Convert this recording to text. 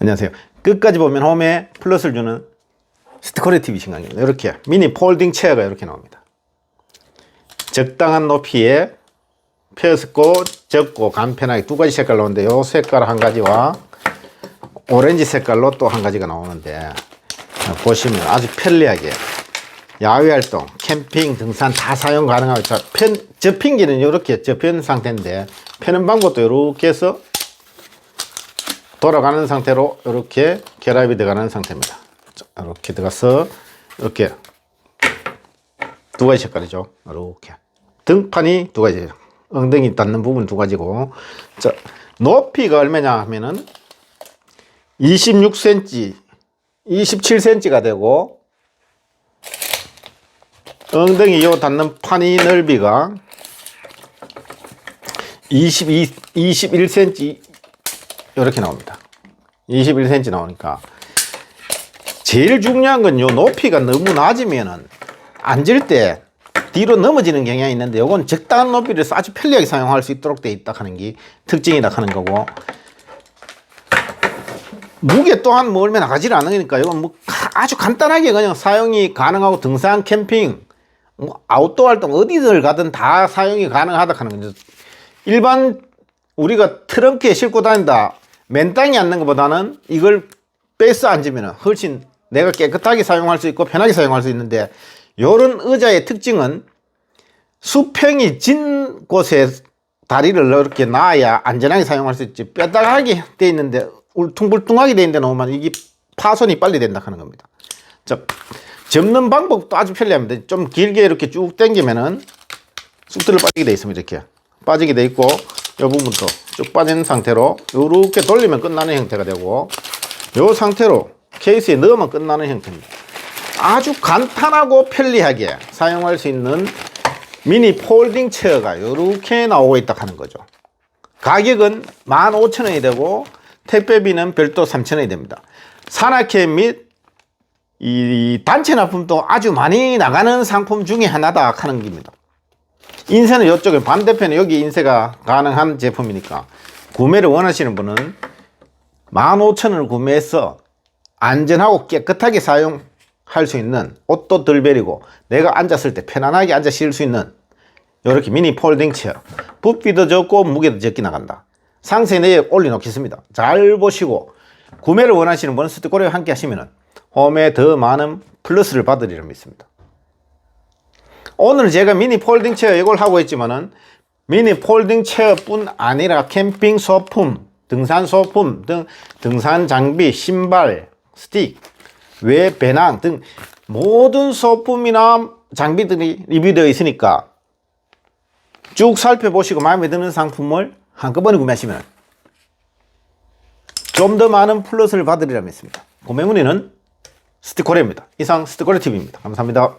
안녕하세요. 끝까지 보면 홈에 플러스를 주는 스티커리 TV 신강입니다. 이렇게 미니 폴딩 체어가 이렇게 나옵니다. 적당한 높이에 펴스고 적고 간편하게 두 가지 색깔 나오는데 요 색깔 한 가지와 오렌지 색깔로 또 한 가지가 나오는데 보시면 아주 편리하게 야외 활동, 캠핑, 등산 다 사용 가능하고 자, 편, 접힌기는 이렇게 접힌 상태인데 펴는 방법도 이렇게 해서 돌아가는 상태로 이렇게 결합이 들어가는 상태입니다. 자, 이렇게 들어가서 이렇게 두 가지 색깔이죠. 이렇게 등판이 두 가지, 엉덩이 닿는 부분 두 가지고, 자 높이가 얼마냐 하면은 26cm, 27cm가 되고 엉덩이 요 닿는 판이 넓이가 22, 21cm 이렇게 나옵니다. 21cm 나오니까 제일 중요한 건 요 높이가 너무 낮으면은 앉을 때 뒤로 넘어지는 경향이 있는데 요건 적당한 높이를 아주 편리하게 사용할 수 있도록 돼 있다 하는 게 특징이다 하는 거고 무게 또한 뭐 얼마 나가지를 않으니까 이건 뭐 가- 아주 간단하게 그냥 사용이 가능하고 등산 캠핑 뭐 아웃도어 활동 어디를 가든 다 사용이 가능하다 하는 거죠. 일반 우리가 트렁크에 싣고 다닌다 맨 땅에 앉는 것보다는 이걸 빼서 앉으면 훨씬 내가 깨끗하게 사용할 수 있고 편하게 사용할 수 있는데 요런 의자의 특징은 수평이 진 곳에 다리를 이렇게 놔야 안전하게 사용할 수 있지 뼈다하게 돼 있는데 울퉁불퉁하게 돼 있는데 놓으면 이게 파손이 빨리 된다 하는 겁니다. 자, 접는 방법도 아주 편리합니다. 좀 길게 이렇게 쭉 당기면은 쑥 들어 빠지게 돼 있습니다. 이렇게 빠지게 돼 있고 이 부분도 쭉 빠진 상태로 이렇게 돌리면 끝나는 형태가 되고 이 상태로 케이스에 넣으면 끝나는 형태입니다. 아주 간단하고 편리하게 사용할 수 있는 미니 폴딩 체어가 이렇게 나오고 있다 하는 거죠. 가격은 15,000원이 되고 택배비는 별도 3,000원이 됩니다. 산악회 및 이 단체 납품도 아주 많이 나가는 상품 중에 하나다 하는 겁니다. 인쇄는 이쪽에 반대편에 여기 인쇄가 가능한 제품이니까 구매를 원하시는 분은 15,000원을 구매해서 안전하고 깨끗하게 사용할 수 있는 옷도 덜 베리고 내가 앉았을 때 편안하게 앉아 쉴 수 있는 이렇게 미니 폴딩 체어 부피도 적고 무게도 적게 나간다. 상세 내역 올려놓겠습니다. 잘 보시고 구매를 원하시는 분은 스티커를 함께 하시면 홈에 더 많은 플러스를 받으리라 믿습니다 오늘 제가 미니 폴딩 체어 이걸 하고 있지만은 미니 폴딩 체어뿐 아니라 캠핑 소품, 등산 소품 등 등산 장비, 신발, 스틱, 외 배낭 등 모든 소품이나 장비들이 리뷰되어 있으니까 쭉 살펴보시고 마음에 드는 상품을 한꺼번에 구매하시면 좀 더 많은 플러스를 받으리라 믿습니다. 구매 문의는 스티커레입니다. 이상 스티커레 TV입니다. 감사합니다.